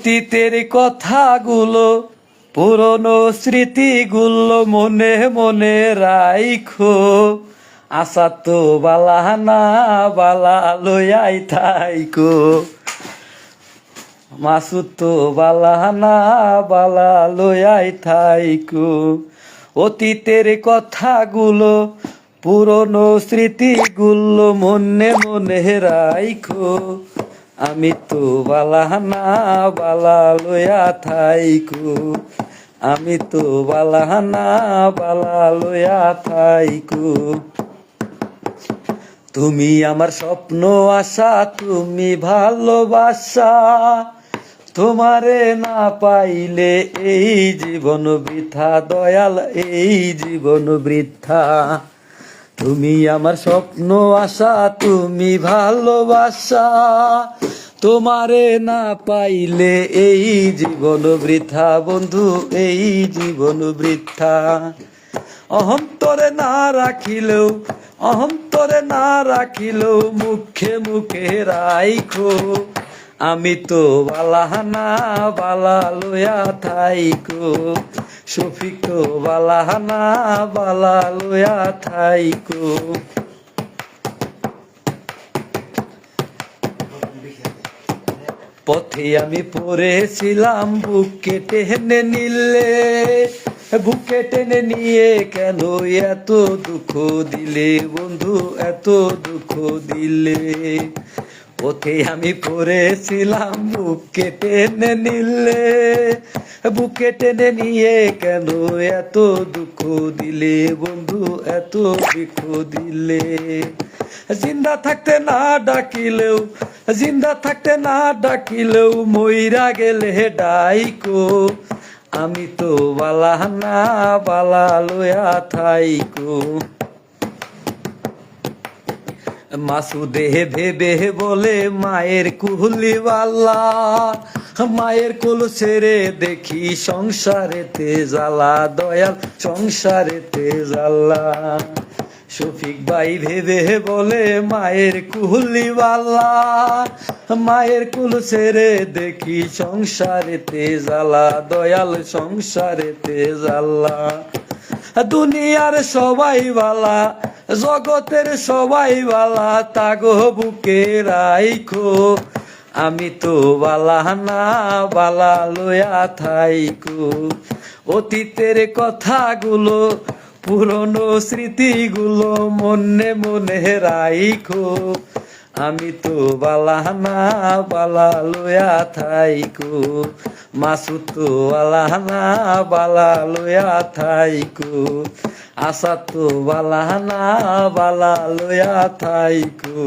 অতীতের কথাগুলো, পুরনো স্মৃতিগুলো মনে মনে রাইখো। আশা তো বালা না বালা লইয়াই থাইকো। মাসুদ তো বালা না বালা লইয়াই থাইকো। অতীতের কথাগুলো, পুরনো স্মৃতিগুলো মনে মনে রাইখো। আমি তো বালা না, বালা লইয়া থাইকো। আমি তো বালা না, বালা লইয়া থাইকো। তুমি আমার স্বপ্ন আশা, তুমি ভালোবাসা। তোমারে না পাইলে এই জীবন বৃথা, দয়াল এই জীবন বৃথা। তুমি আমার স্বপ্ন আশা, তুমি ভালোবাসা। তোমারে না পাইলে এই জীবন বৃথা, বন্ধু, এই জীবন বৃথা। অহন্তরে না রাখিলেও, অহন্তরে না রাখিলেও মুখে মুখে রাইখো। আমি তো বালা না, বালা লইয়া থাইকো। শফিক বালা না বালা লইয়া থাইকো। পথে আমি পড়েছিলাম, বুকে টেনে নিলে। বুকে টেনে নিয়ে কেন এত দুঃখ দিলে? বন্ধু, এত দুঃখ দিলে? পথে আমি পড়েছিলাম বুকে টেনে নিলে। বুকে টেনে নিয়ে কেন এত দুঃখ দিলে? বন্ধু, এত দুঃখ দিলে। জিন্দা থাকতে না ডাকিলেও, জিন্দা থাকতে না ডাকিলেও মইরা গেলে ডাইকো। আমি তো বালা না, বালা লয়া থাইকো। মাসুদে ভেবে বলে মায়ের কুহলিওয়ালা। মায়ের কুল ছেড়ে দেখি সংসারেতে জ্বালা, দয়াল সংসারেতে জ্বালা। শফিক ভাই ভেবে বলে মায়ের কুহলিওয়ালা। মায়ের কুল ছেড়ে দেখি সংসারেতে জ্বালা, দয়াল সংসারেতে জ্বালা। দুনিয়ার সবাই বালা জগতের সবাই বালা, তাগো বুকে রাইখো। আমি তো বালা না, বালা লয়া থাইকো। অতীতের কথাগুলো, পুরনো স্মৃতিগুলো মনে মনে রাইখো। আমি তো বালা না, বালা লয়া থাইকো। মাসু তো বালা না, বালা লয়া থাইকো। আশা তো বালা না বালা লয়া থাইকো।